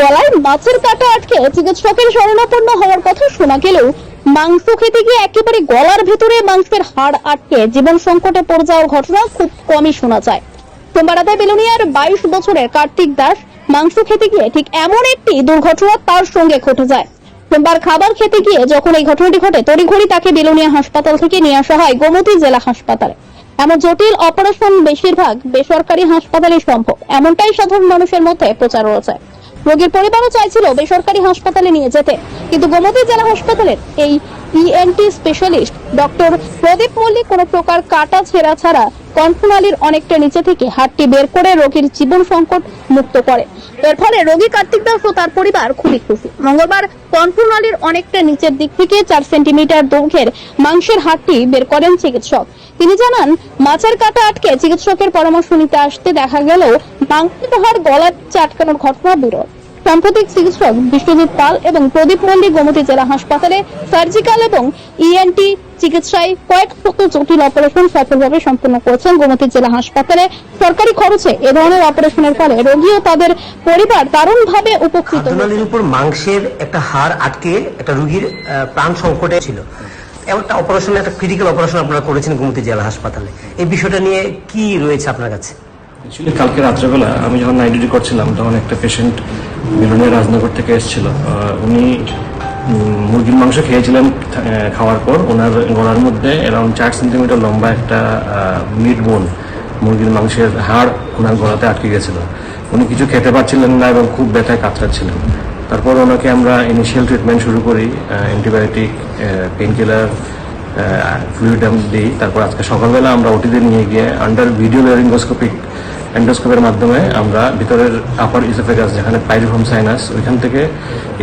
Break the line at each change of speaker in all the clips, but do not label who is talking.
গলায় মাছের কাঁটা আটকে চিকিৎসকের শরণাপন্ন হওয়ার কথা শোনা গেলেও মাংস খেতে গিয়ে একেবারে গলার ভেতরে মাংসের হাড় আটকে জীবন সংকটে পড়ে যাওয়ার ঘটনা খুব কমই শোনা যায়। বেলুনিয়ার বাইশ বছরের কার্তিক দাস মাংস খেতে গিয়ে ঠিক এমন একটি দুর্ঘটনা তার সঙ্গে ঘটে যায়। সোমবার খাবার খেতে গিয়ে যখন এই ঘটনাটি ঘটে, তড়িঘড়ি তাকে বেলুনিয়া হাসপাতাল থেকে নিয়ে আসা হয় গোমতী জেলা হাসপাতালে। এমন জটিল অপারেশন বেশিরভাগ বেসরকারি হাসপাতালে সম্ভব, এমনটাই সাধারণ মানুষের মধ্যে প্রচার রয়েছে। রোগীর পরিবারও চাইছিল বেসরকারি হাসপাতালে নিয়ে যেতে। কিন্তু গোমতী জেলা হাসপাতালের এই ENT specialist doctor Pradip Mallick কোনো প্রকার কাটা ছেঁড়া ছাড়া কণ্ঠনালীর অনেকটা নিচে থেকে হাড়টি বের করে রোগীর জীবন সংকট মুক্ত করে। এর ফলে রোগী কার্তিক দাস ও তার পরিবার খুবই খুশি। মঙ্গলবার কণ্ঠনালীর অনেকটা নিচের দিক থেকে চার সেন্টিমিটার দৈর্ঘ্যের মাংসের হাড়টি বের করেন চিকিৎসক। তিনি জানান, মাছের কাটা আটকে চিকিৎসকের পরামর্শ নিতে আসতে দেখা গেল মাংসের হাড় গলার চাটকানোর ঘটনা বিরল। সাম্প্রতিক চিকিৎসক বিশ্বজিৎ পাল এবং প্রদীপ মল্লিক গোমতী জেলা হাসপাতালে সার্জিক্যাল এবং ইএনটি চিকিৎসায় কয়েক শত জটিল অপারেশন সফলভাবে সম্পন্ন করেছেন গোমতী জেলা হাসপাতালে। সরকারি খরচে এ ধরনের অপারেশনের ফলে রোগী ও তাদের পরিবার দারুণভাবে উপকৃত
খাদ্যনালীর উপর মাংসের একটা হাড় আটকে একটা রোগীর প্রাণ সংকটে ছিল। একটা অপারেশন একটা ক্রিটিক্যাল অপারেশন আপনারা করেছেন গুমতি জেলা হাসপাতালে। এই বিষয়টা নিয়ে কি রয়েছে আপনার কাছে?
অ্যাকচুয়ালি কালকে রাত্রেবেলা আমি যখন নাইট ডিউটি করছিলাম, তখন একটা পেশেন্ট মিলনের রাজনগর থেকে এসেছিল। উনি মুরগির মাংস খেয়েছিলেন খাওয়ার পর। ওনার গলার মধ্যে অ্যারাউন্ড চার সেন্টিমিটার লম্বা একটা মিট বোন মুরগির মাংসের হাড় ওনার গলাতে আটকে গেছিল। উনি কিছু খেতে পারছিলেন না এবং খুব ব্যথায় কাতরাচ্ছিলেন। তারপর ওনাকে আমরা ইনিশিয়াল ট্রিটমেন্ট শুরু করি অ্যান্টিবায়োটিক পেন কিলার ফ্লুইড দিই। তারপর আজকে সকালবেলা আমরা ওটিতে নিয়ে গিয়ে আন্ডার ভিডিও লেরিঙ্গোস্কোপিক এন্ডোস্কোপের মাধ্যমে আমরা ভিতরের আপার ইসোফেগাস যেখানে পাইরিফর্ম সাইনাস ওইখান থেকে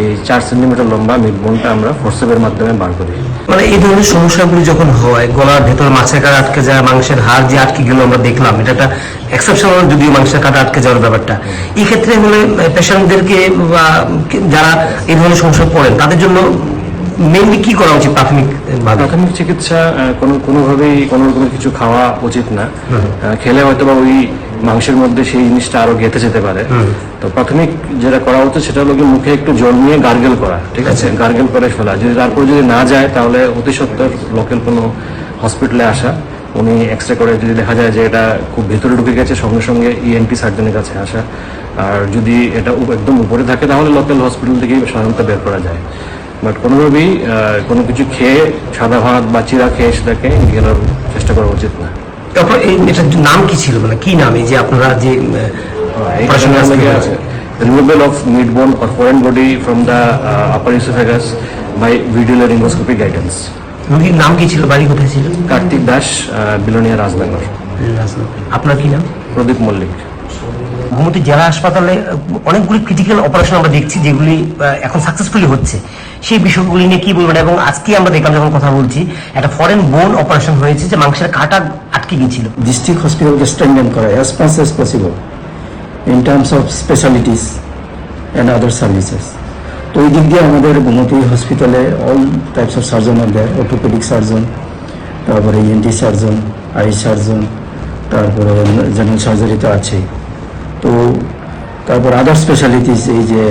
এই চার সেন্টিমিটার লম্বা মিডবোনটা আমরা ফোর্সেপের মাধ্যমে বার করি
মানে এই ধরনের সমস্যাগুলি যখন হয়, গলার ভেতর মাছের কাটা আটকে যায়, মাংসের হাড় যে আটকে গেল আমরা দেখলাম, এটা একটা এক্সেপশনাল যদিও মাংসের কাটা আটকে যাওয়ার ব্যাপারটা। এই ক্ষেত্রে হলে পেশেন্টদেরকে বা যারা এই ধরনের সমস্যা পড়েন, তাদের জন্য মেনলি কি করা উচিত প্রাথমিক
প্রাথমিক চিকিৎসা কোনো কোনোভাবেই কোনো রকমের কিছু খাওয়া উচিত না। খেলে হয়তো বা ওই মাংসের মধ্যে সেই জিনিসটা আরও গেঁথে যেতে পারে। তো প্রাথমিক যেটা করা উচিত সেটা হলো মুখে একটু জল নিয়ে গার্গেল করা ঠিক আছে? গার্গেল করে ফেলা। যদি তারপর যদি না যায় তাহলে অতি সত্তর লোকাল কোনো হসপিটালে আসা উনি এক্স রে করে যদি দেখা যায় যে এটা খুব ভেতরে ঢুকে গেছে সঙ্গে সঙ্গে ইএনটি সার্জনের কাছে আসা। আর যদি এটা একদম উপরে থাকে তাহলে লোকাল হসপিটাল থেকেই সাধারণত বের করা যায়। বাট কোনোভাবেই কোনো কিছু খেয়ে সাদা ভাত বা চিরা খেয়ে সেটাকে গেলার চেষ্টা করা উচিত না।
তারপর এই এটার নাম কি ছিল? মানে কি নাম এই যে আপনারা যে
removal of mid bone or foreign body from the uh, upper esophagus by video laryngoscopy guidance.
রোগীর নাম কি ছিল? বাড়ি কোথায় ছিল?
কার্তিক দাস বিলোনিয়া রাজনগর।
আপনার কি নাম?
প্রদীপ মল্লিক।
ঘুমতি জেলা হাসপাতালে অনেকগুলি ক্রিটিক্যাল অপারেশন আমরা দেখছি যেগুলি এখন সাকসেসফুলি হচ্ছে। সেই বিষয়গুলি নিয়ে কি বলবেন? এবং আজকে আমরা দেখলাম যখন কথা বলছি, একটা ফরেন বোন অপারেশন হয়েছে যে মাংসের কাটা আটকে গিয়েছিল।
District hospital কে strengthen করা, as much as possible, in terms of specialties and other services তো এই দিক দিয়ে আমাদের গোমতী হসপিটালে অল টাইপস অফ সার্জন আর দেয় অর্থোপেডিক সার্জন তারপরে ইএনটি সার্জন আই সার্জন তারপরে জেনারেল সার্জারি তো আছেই। তো তারপর আদার স্পেশালিটিস এই যে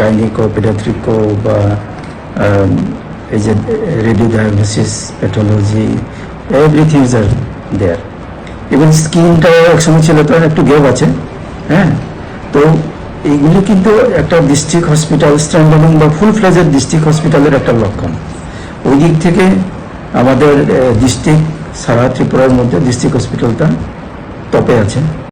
গাইনিকো পেডিয়াট্রিকো বা এই যে radio diagnosis pathology everything is are there even স্কিনটাও একসময় ছিল তো, একটু গ্যাপ আছে হ্যাঁ? তো এইগুলি কিন্তু একটা ডিস্ট্রিক্ট হসপিটাল স্ট্যান্ডার্ড বা ফুল ফ্লেজের ডিস্ট্রিক্ট হসপিটালের একটা লক্ষণ। ওই দিক থেকে আমাদের ডিস্ট্রিক্ট সারা ত্রিপুরার মধ্যে ডিস্ট্রিক্ট হসপিটালটা টপে আছে।